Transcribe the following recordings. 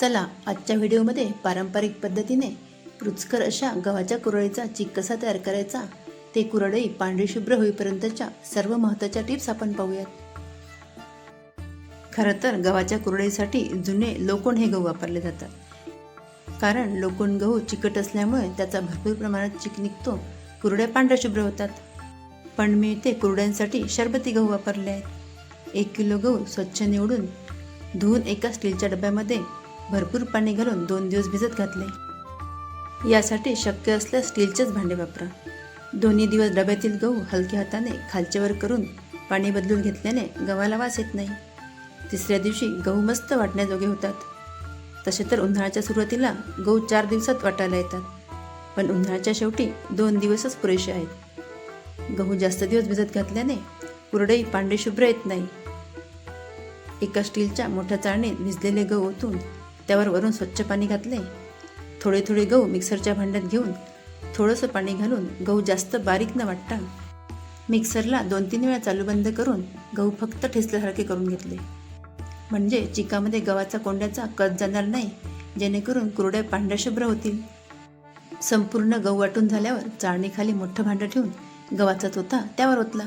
चला आजच्या व्हिडिओमध्ये पारंपरिक पद्धतीने रुचकर अशा गव्हाच्या कुरडईचा चीक कसा तयार करायचा ते कुरडई पांढरी शुभ्र होईपर्यंतच्या सर्व महत्त्वाच्या टिप्स आपण पाहूयात. खरं तर गव्हाच्या कुरडईसाठी जुने लोकोण हे गहू वापरले जातात. कारण लोकोण गहू चिकट असल्यामुळे त्याचा भरपूर प्रमाणात चिक निघतो कुरड्या पांढऱ्या शुभ्र होतात. पण मी इथे कुरड्यांसाठी शरबती गहू वापरले आहेत. एक किलो गहू स्वच्छ निवडून धुवून एका स्टीलच्या डब्यामध्ये भरपूर पाणी घालून दोन दिवस भिजत घातले. यासाठी शक्य असल्यास स्टीलचेच भांडे वापरा. दोन्ही दिवस डब्यातील गहू हलक्या हाताने खालच्यावर करून पाणी बदलून घेतल्याने गव्हाला वास येत नाही. तिसऱ्या दिवशी गहू मस्त वाटण्याजोगे होतात. तसे तर उन्हाळ्याच्या सुरुवातीला गहू चार दिवसात वाटायला येतात. पण उन्हाळ्याच्या शेवटी दोन दिवसच पुरेसे आहेत. गहू जास्त दिवस भिजत घातल्याने कुरडई पांढरी शुभ्र येत नाही. एका स्टीलच्या मोठ्या चाळणीत भिजलेले गहू ओतून त्यावर वरून स्वच्छ पाणी घातले. थोडे थोडे गहू मिक्सरच्या भांड्यात घेऊन थोडंसं पाणी घालून गहू जास्त बारीक न वाटता मिक्सरला दोन तीन वेळा चालू बंद करून गहू फक्त ठेसल्यासारखे करून घेतले. म्हणजे चिकामध्ये गव्हाचा कोंड्याचा कच जाणार नाही जेणेकरून कुरड्या पांढऱ्या शुभ्र होतील. संपूर्ण गहू वाटून झाल्यावर चाळणीखाली मोठं भांडं ठेवून गव्हाचा तोता त्यावर ओतला.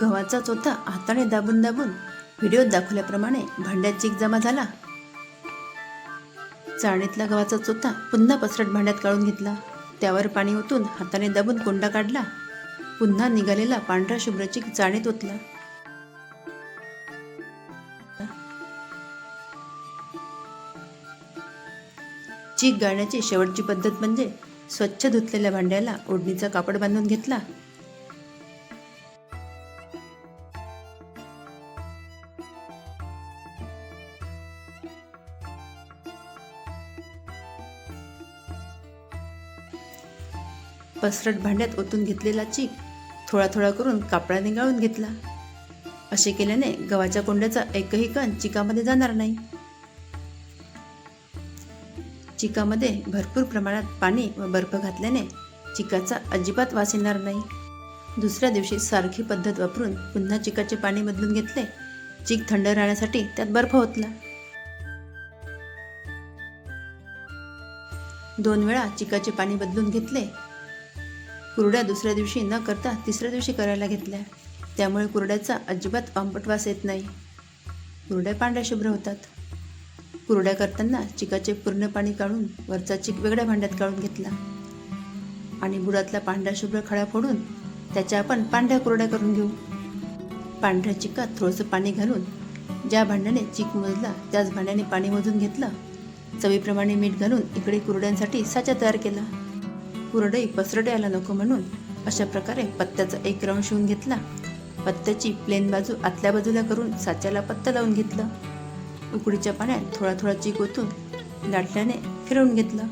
गव्हाचा चोथा हाताने दाबून दाबून व्हिडिओत दाखवल्याप्रमाणे भांड्यात चीक जमा झाला. चाळणीतला गव्हाचा चोथा पुन्हा पसरट भांड्यात काढून घेतला. त्यावर पाणी ओतून हाताने दाबून कोंडा काढला. पुन्हा निघालेला पांढरा शुभ्र चीक चाळणीत ओतला. चीक गाळण्याची शेवटची पद्धत म्हणजे स्वच्छ धुतलेल्या भांड्याला ओढणीचा कापड बांधून घेतला. पसरट भांड्यात ओतून घेतलेला चीक थोडा थोडा करून कापडाने गाळून घेतला. असे केल्याने गव्हाच्या कोंड्याचा एकही कण चिकामध्ये जाणार नाही. चिकामध्ये भरपूर प्रमाणात पाणी व बर्फ घातल्याने चिकाचा अजिबात वास येणार नाही. दुसऱ्या दिवशी सारखी पद्धत वापरून पुन्हा चिकाचे पाणी बदलून घेतले. चीक थंड राहण्यासाठी त्यात बर्फ ओतला. दोन वेळा चिकाचे पाणी बदलून घेतले. कुरड्या दुसऱ्या दिवशी न करता तिसऱ्या दिवशी करायला घेतल्या. त्यामुळे कुरड्याचा अजिबात आंबट वास येत नाही. कुरड्या पांढऱ्या शुभ्र होतात. कुरड्या करताना चिकाचे पूर्ण पाणी काढून वरचा चिक वेगळ्या भांड्यात काढून घेतला. आणि बुडातला पांढरा शुभ्र खडा फोडून त्याच्या आपण पांढऱ्या कुरड्या करून घेऊ. पांढऱ्या चिकात थोडंसं पाणी घालून ज्या भांड्याने चिक मोजला त्याच भांड्याने पाणी मोजून घेतलं. चवीप्रमाणे मीठ घालून इकडे कुरड्यांसाठी साचा तयार केला. कुरडई पसरट नको म्हणून अशा प्रकारे पत्त्याचा एक राऊंड शिवून घेतला. पत्त्याची प्लेन बाजू आतल्या बाजूला करून साच्याला पत्ता लावून घेतलं. उकडीच्या पाण्यात थोडा थोडा चीक ओतून लाटल्याने फिरवून घेतलं.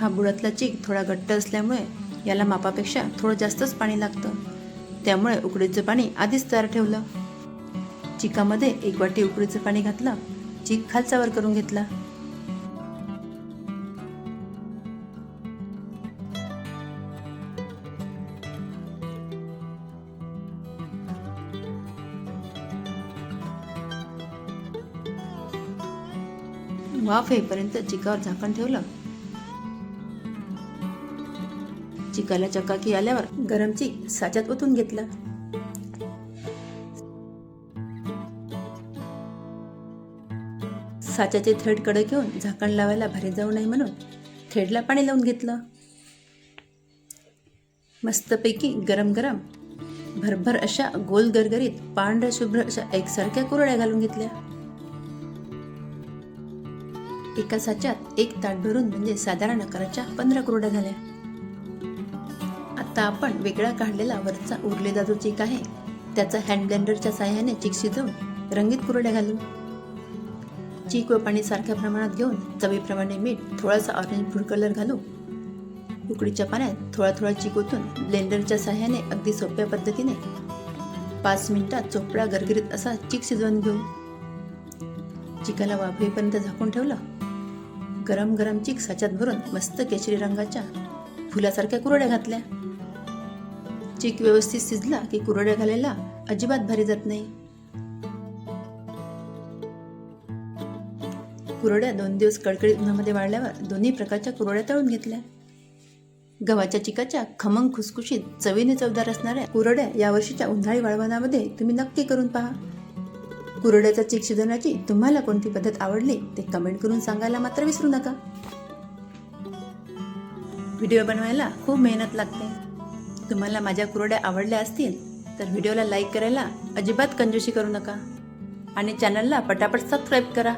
हा बुडातला चीक थोडा घट्ट असल्यामुळे याला मापापेक्षा थोडं जास्तच पाणी लागतं. त्यामुळे उकडीचं पाणी आधीच तयार ठेवलं. चिकामध्ये एक वाटी उकडीचं पाणी घातलं. चीक खालचावर करून घेतला. वाफ येईपर्यंत चिकावर झाकण ठेवलं. चिकाला चकाकी आल्यावर गरम चीक साच्यात ओतून घेतला. साच्याचे थेटकडे घेऊन झाकण लावायला भारी जाऊ नये म्हणून थेडला पाणी लावून घेतलं. मस्तपैकी गरम गरम भरभर अशा गोल गरगरीत पांढऱ्या शुभ्र अशा एकसारख्या कुरड्या घालून घेतल्या. एका साच्यात एक ताट भरून म्हणजे साधारण आकाराच्या पंधरा कुरड्या झाल्या. आता आपण वेगळा काढलेला वरचा उरलेला जो चीक आहे. त्याचा हँड ब्लेंडरच्या साह्याने चीक शिजवून रंगीत कुरड्या घालू चीक व पाणी सारख्या प्रमाणात घेऊन चवीप्रमाणे मीठ थोडासा ऑरेंज फूड कलर घालू उकडीच्या पाण्यात थोडा थोडा चीक ओतून ब्लेंडरच्या साह्याने अगदी सोप्या पद्धतीने पाच मिनिटात चोपडा गरगरीत असा चीक शिजवून घेऊ चिकाला वाफेपर्यंत झाकून ठेवलं. गरम गरम चिक साच्यात भरून मस्त केशरी रंगाच्या फुलासारख्या कुरड्या घातल्या. चिक व्यवस्थित शिजला की कुरड्या घालायला अजिबात भारी जात नाही. कुरड्या दोन दिवस कडकडीत उन्हामध्ये वाळल्यावर दोन्ही प्रकारच्या कुरड्या तळून घेतल्या. गव्हाच्या चिकाच्या खमंग खुसखुशीत चवीने चवदार असणाऱ्या कुरड्या यावर्षीच्या उन्हाळी वाळवणामध्ये तुम्ही नक्की करून पहा. कुरड्याचा चिक शिजवण्याची तुम्हाला कोणती पद्धत आवडली ते कमेंट करून सांगायला मात्र विसरू नका. व्हिडिओ बनवायला खूप मेहनत लागते. तुम्हाला माझ्या कुरड्या आवडल्या असतील तर व्हिडिओला लाईक करायला अजिबात कंजूशी करू नका. आणि चॅनलला पटापट सबस्क्राईब करा.